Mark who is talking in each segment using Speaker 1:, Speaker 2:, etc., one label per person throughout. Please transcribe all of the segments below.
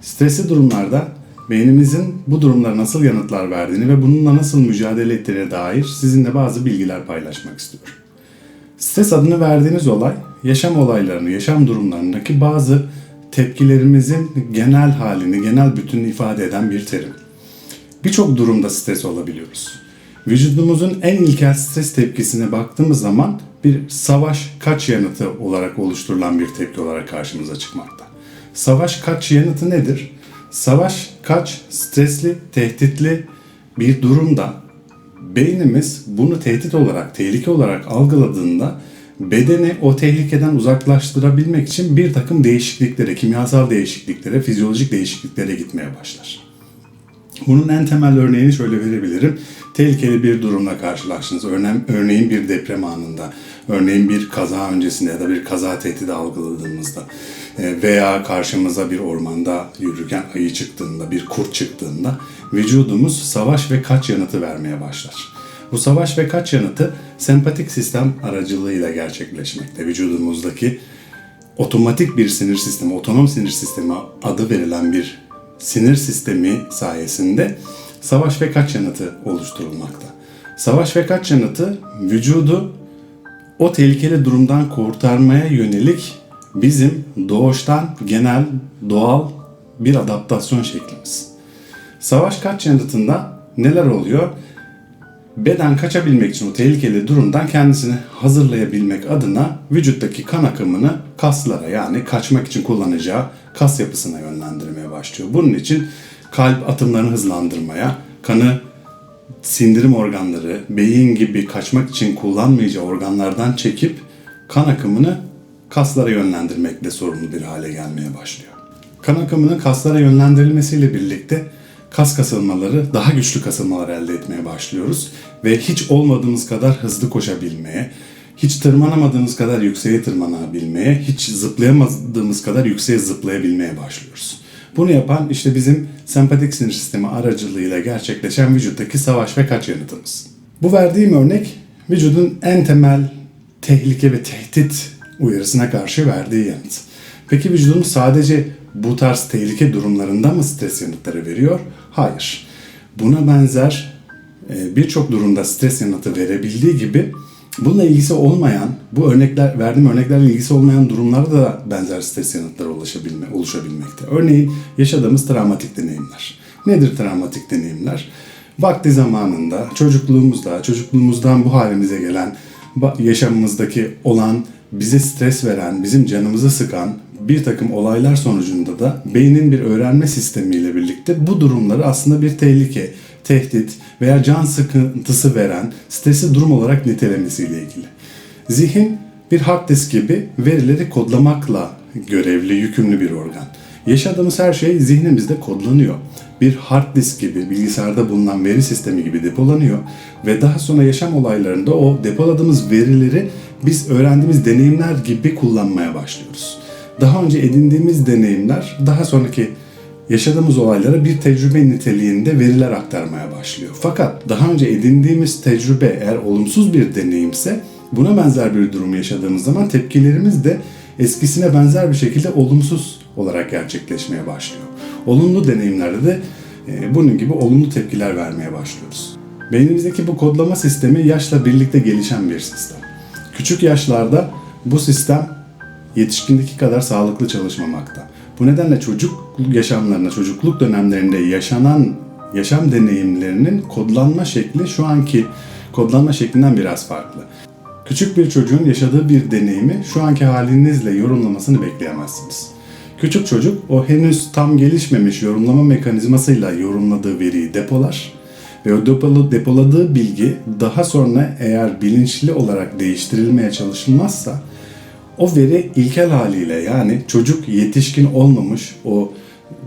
Speaker 1: Stresli durumlarda beynimizin bu durumlara nasıl yanıtlar verdiğini ve bununla nasıl mücadele ettiğine dair sizinle bazı bilgiler paylaşmak istiyorum. Stres adını verdiğimiz olay, yaşam olaylarını, yaşam durumlarındaki bazı tepkilerimizin genel halini, genel bütününü ifade eden bir terim. Birçok durumda stres olabiliyoruz. Vücudumuzun en ilkel stres tepkisine baktığımız zaman bir savaş kaç yanıtı olarak oluşturulan bir tepki olarak karşımıza çıkmakta. Savaş kaç yanıtı nedir? Savaş kaç stresli, tehditli bir durumda beynimiz bunu tehdit olarak, tehlike olarak algıladığında bedeni o tehlikeden uzaklaştırabilmek için bir takım değişikliklere, kimyasal değişikliklere, fizyolojik değişikliklere gitmeye başlar. Bunun en temel örneğini şöyle verebilirim. Tehlikeli bir durumla karşılaştınız. Örneğin, örneğin bir deprem anında, örneğin bir kaza öncesinde ya da bir kaza tehdidi algıladığımızda e, veya karşımıza bir ormanda yürürken ayı çıktığında, bir kurt çıktığında vücudumuz savaş ve kaç yanıtı vermeye başlar. Bu savaş ve kaç yanıtı sempatik sistem aracılığıyla gerçekleşmekte. Vücudumuzdaki otomatik bir sinir sistemi, otonom sinir sistemi adı verilen bir sinir sistemi sayesinde savaş ve kaç yanıtı oluşturulmakta. Savaş ve kaç yanıtı vücudu o tehlikeli durumdan kurtarmaya yönelik bizim doğuştan genel doğal bir adaptasyon şeklimiz. Savaş kaç yanıtında neler oluyor? Beden kaçabilmek için o tehlikeli durumdan kendisini hazırlayabilmek adına vücuttaki kan akımını kaslara yani kaçmak için kullanacağı kas yapısına yönlendirmeye başlıyor. Bunun için kalp atımlarını hızlandırmaya, kanı sindirim organları, beyin gibi kaçmak için kullanmayacağı organlardan çekip kan akımını kaslara yönlendirmekle sorumlu bir hale gelmeye başlıyor. Kan akımının kaslara yönlendirilmesiyle birlikte kas kasılmaları, daha güçlü kasılmalar elde etmeye başlıyoruz ve hiç olmadığımız kadar hızlı koşabilmeye, hiç tırmanamadığımız kadar yükseğe tırmanabilmeye, hiç zıplayamadığımız kadar yükseğe zıplayabilmeye başlıyoruz. Bunu yapan işte bizim sempatik sinir sistemi aracılığıyla gerçekleşen vücuttaki savaş ve kaç yanıtımız. Bu verdiğim örnek vücudun en temel tehlike ve tehdit uyarısına karşı verdiği yanıt. Peki vücudumuz sadece bu tarz tehlike durumlarında mı stres yanıtları veriyor? Hayır. Buna benzer e, birçok durumda stres yanıtı verebildiği gibi bununla ilgisi olmayan, bu örnekler verdiğim örneklerle ilgisi olmayan durumlarda da benzer stres yanıtları oluşabilme, oluşabilmekte. Örneğin yaşadığımız travmatik deneyimler. Nedir travmatik deneyimler? Vakti zamanında, çocukluğumuzda, çocukluğumuzdan bu halimize gelen, yaşamımızdaki olan, bize stres veren, bizim canımızı sıkan bir takım olaylar sonucunda da beynin bir öğrenme sistemiyle birlikte bu durumları aslında bir tehlike, tehdit veya can sıkıntısı veren stresli durum olarak nitelemesiyle ilgili. Zihin bir hard disk gibi verileri kodlamakla görevli, yükümlü bir organ. Yaşadığımız her şey zihnimizde kodlanıyor. Bir hard disk gibi bilgisayarda bulunan veri sistemi gibi depolanıyor ve daha sonra yaşam olaylarında o depoladığımız verileri biz öğrendiğimiz deneyimler gibi kullanmaya başlıyoruz. Daha önce edindiğimiz deneyimler daha sonraki yaşadığımız olaylara bir tecrübe niteliğinde veriler aktarmaya başlıyor. Fakat daha önce edindiğimiz tecrübe eğer olumsuz bir deneyimse buna benzer bir durum yaşadığımız zaman tepkilerimiz de eskisine benzer bir şekilde olumsuz olarak gerçekleşmeye başlıyor. Olumlu deneyimlerde de e, bunun gibi olumlu tepkiler vermeye başlıyoruz. Beynimizdeki bu kodlama sistemi yaşla birlikte gelişen bir sistem. Küçük yaşlarda bu sistem yetişkindeki kadar sağlıklı çalışmamakta. Bu nedenle çocuk yaşamlarında, çocukluk dönemlerinde yaşanan yaşam deneyimlerinin kodlanma şekli şu anki kodlanma şeklinden biraz farklı. Küçük bir çocuğun yaşadığı bir deneyimi şu anki halinizle yorumlamasını bekleyemezsiniz. Küçük çocuk o henüz tam gelişmemiş yorumlama mekanizmasıyla yorumladığı veriyi depolar ve o depoladığı bilgi daha sonra eğer bilinçli olarak değiştirilmeye çalışılmazsa o veri ilkel haliyle yani çocuk yetişkin olmamış o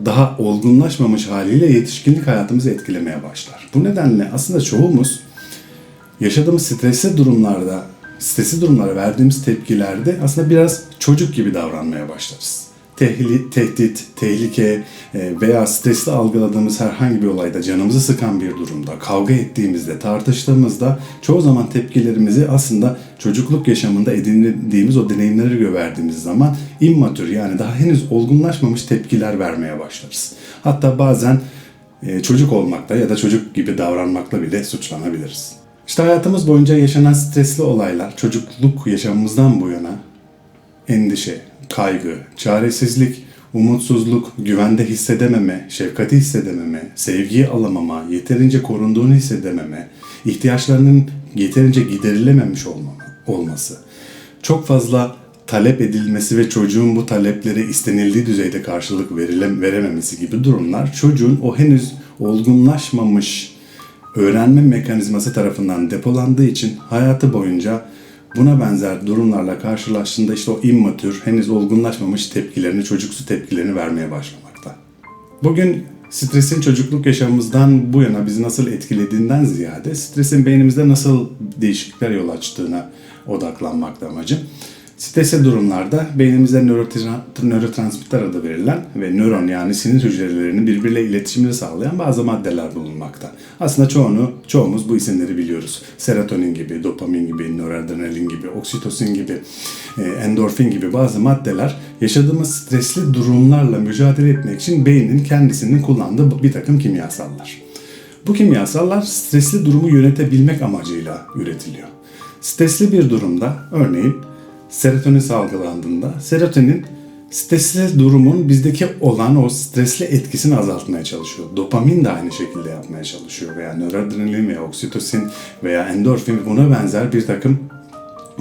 Speaker 1: daha olgunlaşmamış haliyle yetişkinlik hayatımızı etkilemeye başlar. Bu nedenle aslında çoğumuz yaşadığımız stresli durumlarda, stresli durumlara verdiğimiz tepkilerde aslında biraz çocuk gibi davranmaya başlarız. Tehli, tehdit, tehlike e, veya stresli algıladığımız herhangi bir olayda, canımızı sıkan bir durumda, kavga ettiğimizde, tartıştığımızda çoğu zaman tepkilerimizi aslında çocukluk yaşamında edindiğimiz o deneyimleri verdiğimiz zaman immatür yani daha henüz olgunlaşmamış tepkiler vermeye başlarız. Hatta bazen e, çocuk olmakta ya da çocuk gibi davranmakla bile suçlanabiliriz. İşte hayatımız boyunca yaşanan stresli olaylar çocukluk yaşamımızdan bu yana endişe, kaygı, çaresizlik, umutsuzluk, güvende hissedememe, şefkati hissedememe, sevgiyi alamama, yeterince korunduğunu hissedememe, ihtiyaçlarının yeterince giderilememiş olmama, olması, çok fazla talep edilmesi ve çocuğun bu taleplere istenildiği düzeyde karşılık verile, verememesi gibi durumlar çocuğun o henüz olgunlaşmamış öğrenme mekanizması tarafından depolandığı için hayatı boyunca buna benzer durumlarla karşılaştığında işte o immatür, henüz olgunlaşmamış tepkilerini, çocuksu tepkilerini vermeye başlamakta. Bugün stresin çocukluk yaşamımızdan bu yana bizi nasıl etkilediğinden ziyade stresin beynimizde nasıl değişiklikler yol açtığına odaklanmakta amacım. Stresli durumlarda beynimizde nörotra- nörotransmitter adı verilen ve nöron yani sinir hücrelerinin birbiriyle iletişimini sağlayan bazı maddeler bulunmakta. Aslında çoğunu, çoğumuz bu isimleri biliyoruz. Serotonin gibi, dopamin gibi, noradrenalin gibi, oksitosin gibi, e, endorfin gibi bazı maddeler yaşadığımız stresli durumlarla mücadele etmek için beynin kendisinin kullandığı bir takım kimyasallar. Bu kimyasallar stresli durumu yönetebilmek amacıyla üretiliyor. Stresli bir durumda örneğin serotonin salgılandığında serotonin stresli durumun bizdeki olan o stresli etkisini azaltmaya çalışıyor. Dopamin de aynı şekilde yapmaya çalışıyor veya nöroadrenalin veya oksitosin veya endorfin buna benzer bir takım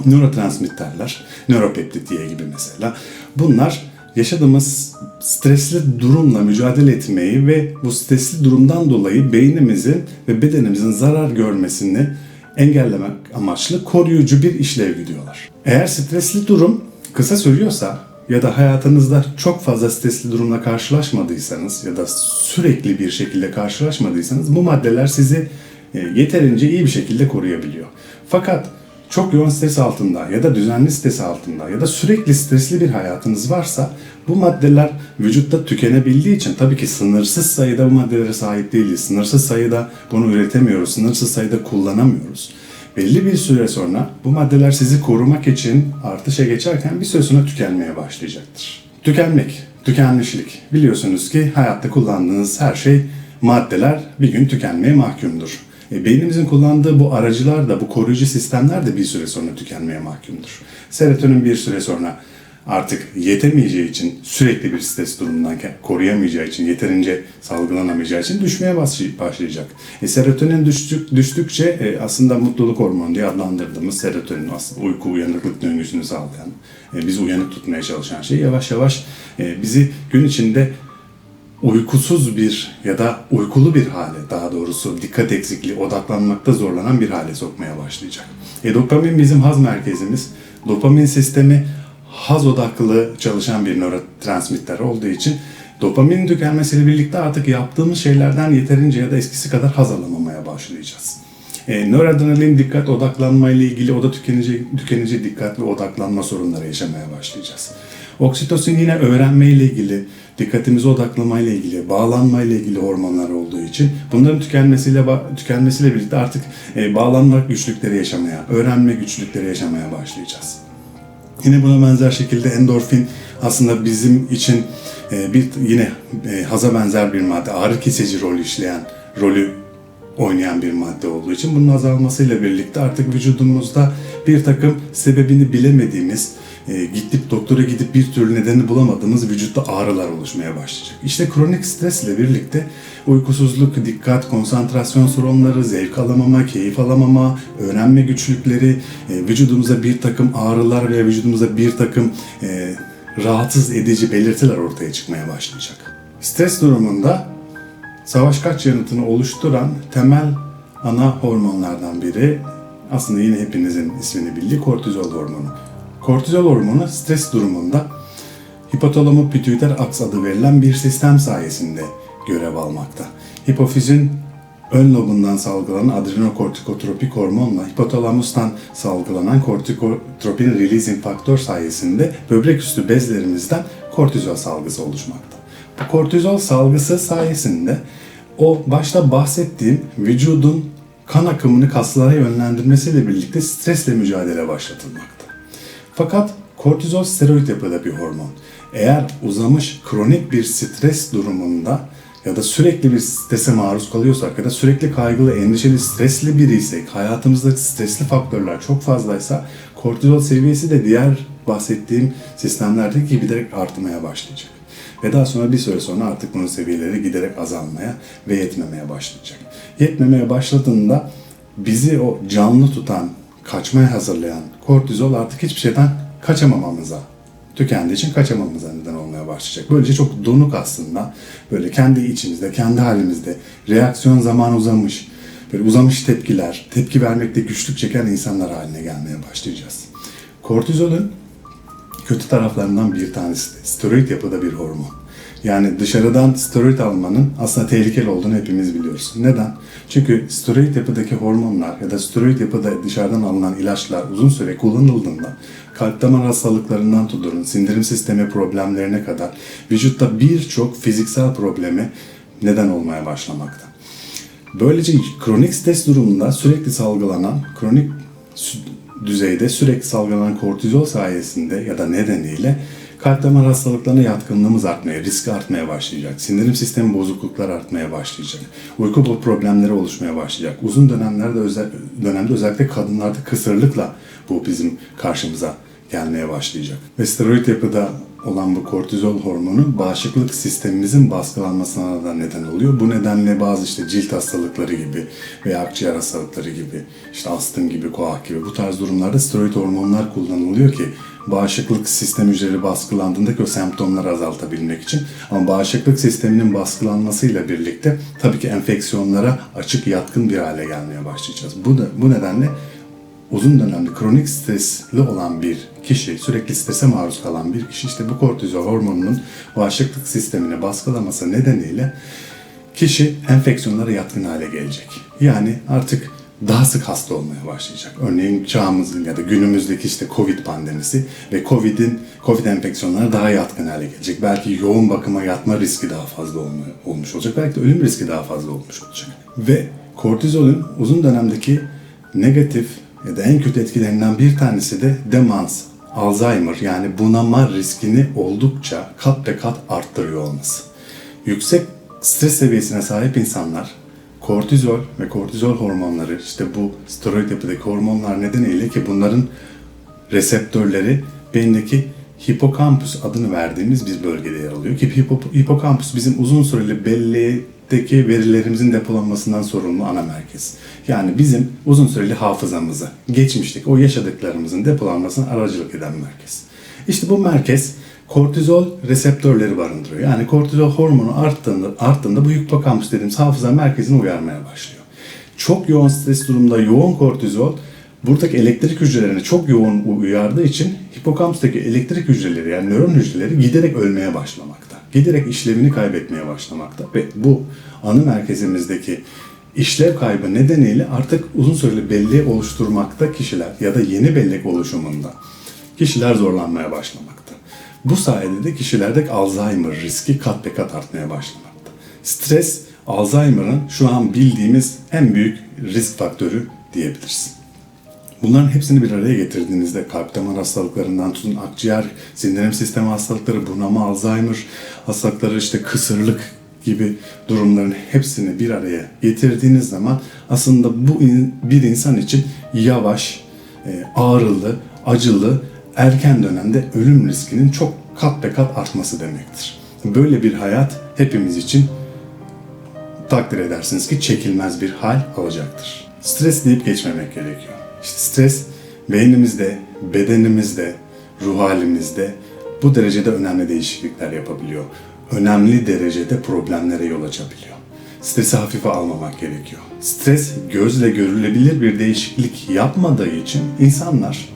Speaker 1: nörotransmitterler, nöropeptitiye gibi mesela. Bunlar yaşadığımız stresli durumla mücadele etmeyi ve bu stresli durumdan dolayı beynimizin ve bedenimizin zarar görmesini engellemek amaçlı koruyucu bir işlev gidiyorlar. Eğer stresli durum kısa sürüyorsa ya da hayatınızda çok fazla stresli durumla karşılaşmadıysanız ya da sürekli bir şekilde karşılaşmadıysanız bu maddeler sizi e, yeterince iyi bir şekilde koruyabiliyor. Fakat çok yoğun stres altında ya da düzenli stres altında ya da sürekli stresli bir hayatınız varsa bu maddeler vücutta tükenebildiği için tabii ki sınırsız sayıda bu maddelere sahip değiliz. Sınırsız sayıda bunu üretemiyoruz. Sınırsız sayıda kullanamıyoruz. Belli bir süre sonra bu maddeler sizi korumak için artışa geçerken bir süre sonra tükenmeye başlayacaktır. Tükenmek, tükenmişlik. Biliyorsunuz ki hayatta kullandığınız her şey maddeler bir gün tükenmeye mahkumdur. E, beynimizin kullandığı bu aracılar da, bu koruyucu sistemler de bir süre sonra tükenmeye mahkumdur. Serotonin bir süre sonra artık yetemeyeceği için, sürekli bir stres durumundan koruyamayacağı için, yeterince salgılanamayacağı için düşmeye başlayacak. E, serotonin düştük, düştükçe e, aslında mutluluk hormonu diye adlandırdığımız serotonin aslında uyku uyanıklık döngüsünü sağlayan, e, bizi uyanık tutmaya çalışan şey yavaş yavaş e, bizi gün içinde uykusuz bir ya da uykulu bir hale daha doğrusu dikkat eksikliği odaklanmakta zorlanan bir hale sokmaya başlayacak. E, dopamin bizim haz merkezimiz. Dopamin sistemi haz odaklı çalışan bir nörotransmitter olduğu için dopaminin tükenmesiyle birlikte artık yaptığımız şeylerden yeterince ya da eskisi kadar haz alamamaya başlayacağız. E, nöradrenalin dikkat odaklanma ile ilgili o da tükenici, tükenici dikkat ve odaklanma sorunları yaşamaya başlayacağız. Oksitosin yine öğrenme ile ilgili, dikkatimizi odaklama ile ilgili, bağlanma ile ilgili hormonlar olduğu için bunların tükenmesiyle tükenmesiyle birlikte artık e, bağlanma güçlükleri yaşamaya, öğrenme güçlükleri yaşamaya başlayacağız. Yine buna benzer şekilde endorfin aslında bizim için e, bir yine e, haza benzer bir madde, ağrı kesici rol işleyen, rolü oynayan bir madde olduğu için bunun azalmasıyla birlikte artık vücudumuzda bir takım sebebini bilemediğimiz, e, gidip doktora gidip bir türlü nedeni bulamadığımız vücutta ağrılar oluşmaya başlayacak. İşte kronik stres ile birlikte uykusuzluk, dikkat, konsantrasyon sorunları, zevk alamama, keyif alamama, öğrenme güçlükleri, e, vücudumuza bir takım ağrılar veya vücudumuza bir takım e, rahatsız edici belirtiler ortaya çıkmaya başlayacak. Stres durumunda savaş kaç yanıtını oluşturan temel ana hormonlardan biri aslında yine hepinizin ismini bildiği kortizol hormonu. Kortizol hormonu stres durumunda hipotalamu pituiter aks adı verilen bir sistem sayesinde görev almakta. Hipofizin ön lobundan salgılanan adrenokortikotropik hormonla hipotalamustan salgılanan kortikotropin releasing faktör sayesinde böbrek üstü bezlerimizden kortizol salgısı oluşmakta. Kortizol salgısı sayesinde o başta bahsettiğim vücudun kan akımını kaslara yönlendirmesiyle birlikte stresle mücadele başlatılmakta. Fakat kortizol steroid yapıda bir hormon. Eğer uzamış kronik bir stres durumunda ya da sürekli bir strese maruz kalıyorsak ya da sürekli kaygılı, endişeli, stresli biriysek, hayatımızdaki stresli faktörler çok fazlaysa kortizol seviyesi de diğer bahsettiğim sistemlerdeki giderek artmaya başlayacak. Ve daha sonra bir süre sonra artık bunun seviyeleri giderek azalmaya ve yetmemeye başlayacak. Yetmemeye başladığında bizi o canlı tutan, kaçmaya hazırlayan kortizol artık hiçbir şeyden kaçamamamıza, tükendiği için kaçamamamıza neden olmaya başlayacak. Böylece çok donuk aslında, böyle kendi içimizde, kendi halimizde reaksiyon zamanı uzamış, böyle uzamış tepkiler, tepki vermekte güçlük çeken insanlar haline gelmeye başlayacağız. Kortizolün kötü taraflarından bir tanesi de steroid yapıda bir hormon. Yani dışarıdan steroid almanın aslında tehlikeli olduğunu hepimiz biliyoruz. Neden? Çünkü steroid yapıdaki hormonlar ya da steroid yapıda dışarıdan alınan ilaçlar uzun süre kullanıldığında kalp damar hastalıklarından tutun, sindirim sistemi problemlerine kadar vücutta birçok fiziksel probleme neden olmaya başlamakta. Böylece kronik stres durumunda sürekli salgılanan, kronik düzeyde sürekli salgılanan kortizol sayesinde ya da nedeniyle kalp damar hastalıklarına yatkınlığımız artmaya, risk artmaya başlayacak. Sindirim sistemi bozukluklar artmaya başlayacak. Uyku problemleri oluşmaya başlayacak. Uzun dönemlerde özel, dönemde özellikle kadınlarda kısırlıkla bu bizim karşımıza gelmeye başlayacak. Ve steroid yapıda olan bu kortizol hormonu bağışıklık sistemimizin baskılanmasına da neden oluyor. Bu nedenle bazı işte cilt hastalıkları gibi veya akciğer hastalıkları gibi, işte astım gibi, koah gibi bu tarz durumlarda steroid hormonlar kullanılıyor ki bağışıklık sistem hücreleri baskılandığındaki o semptomları azaltabilmek için. Ama bağışıklık sisteminin baskılanmasıyla birlikte tabii ki enfeksiyonlara açık yatkın bir hale gelmeye başlayacağız. Bu da bu nedenle uzun dönemli kronik stresli olan bir kişi, sürekli strese maruz kalan bir kişi işte bu kortizol hormonunun bağışıklık sistemini baskılaması nedeniyle kişi enfeksiyonlara yatkın hale gelecek. Yani artık daha sık hasta olmaya başlayacak. Örneğin çağımızın ya da günümüzdeki işte Covid pandemisi ve Covid'in Covid enfeksiyonları daha yatkın hale gelecek. Belki yoğun bakıma yatma riski daha fazla olmuş olacak. Belki de ölüm riski daha fazla olmuş olacak. Ve kortizolün uzun dönemdeki negatif ya da en kötü etkilerinden bir tanesi de demans, Alzheimer yani bunama riskini oldukça kat be kat arttırıyor olması. Yüksek stres seviyesine sahip insanlar kortizol ve kortizol hormonları işte bu steroid yapıdaki hormonlar nedeniyle ki bunların reseptörleri beyindeki hipokampüs adını verdiğimiz bir bölgede yer alıyor. Ki hipokampüs bizim uzun süreli belleğdeki verilerimizin depolanmasından sorumlu ana merkez. Yani bizim uzun süreli hafızamızı, geçmişteki o yaşadıklarımızın depolanmasına aracılık eden merkez. İşte bu merkez kortizol reseptörleri barındırıyor. Yani kortizol hormonu arttığında, arttığında bu hipokampüs dediğimiz hafıza merkezini uyarmaya başlıyor. Çok yoğun stres durumunda yoğun kortizol buradaki elektrik hücrelerini çok yoğun uyardığı için hipokampüsteki elektrik hücreleri yani nöron hücreleri giderek ölmeye başlamakta. Giderek işlevini kaybetmeye başlamakta ve bu anı merkezimizdeki işlev kaybı nedeniyle artık uzun süreli belleği oluşturmakta kişiler ya da yeni bellek oluşumunda kişiler zorlanmaya başlamakta. Bu sayede de kişilerdeki Alzheimer riski kat be kat artmaya başlamakta. Stres, Alzheimer'ın şu an bildiğimiz en büyük risk faktörü diyebiliriz. Bunların hepsini bir araya getirdiğinizde kalp damar hastalıklarından tutun akciğer, sindirim sistemi hastalıkları, bunama, Alzheimer hastalıkları, işte kısırlık gibi durumların hepsini bir araya getirdiğiniz zaman aslında bu bir insan için yavaş, e, ağrılı, acılı, erken dönemde ölüm riskinin çok kat be kat artması demektir. Böyle bir hayat hepimiz için takdir edersiniz ki çekilmez bir hal alacaktır. Stres deyip geçmemek gerekiyor. İşte stres beynimizde, bedenimizde, ruh halimizde bu derecede önemli değişiklikler yapabiliyor. Önemli derecede problemlere yol açabiliyor. Stresi hafife almamak gerekiyor. Stres gözle görülebilir bir değişiklik yapmadığı için insanlar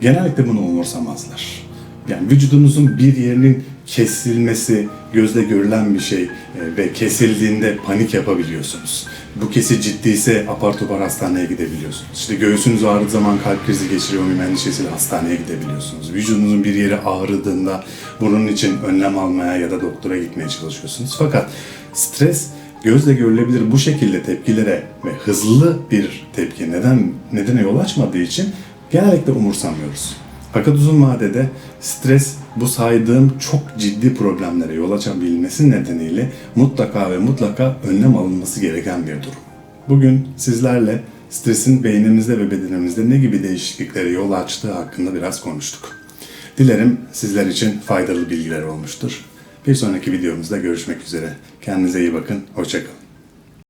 Speaker 1: genellikle bunu umursamazlar. Yani vücudunuzun bir yerinin kesilmesi gözle görülen bir şey e, ve kesildiğinde panik yapabiliyorsunuz. Bu kesi ciddiyse apar topar hastaneye gidebiliyorsunuz. İşte göğsünüz ağrıdığı zaman kalp krizi geçiriyor muyum endişesiyle hastaneye gidebiliyorsunuz. Vücudunuzun bir yeri ağrıdığında bunun için önlem almaya ya da doktora gitmeye çalışıyorsunuz. Fakat stres gözle görülebilir bu şekilde tepkilere ve hızlı bir tepki neden nedene yol açmadığı için genellikle umursamıyoruz. Fakat uzun vadede stres bu saydığım çok ciddi problemlere yol açabilmesi nedeniyle mutlaka ve mutlaka önlem alınması gereken bir durum. Bugün sizlerle stresin beynimizde ve bedenimizde ne gibi değişikliklere yol açtığı hakkında biraz konuştuk. Dilerim sizler için faydalı bilgiler olmuştur. Bir sonraki videomuzda görüşmek üzere. Kendinize iyi bakın. Hoşçakalın.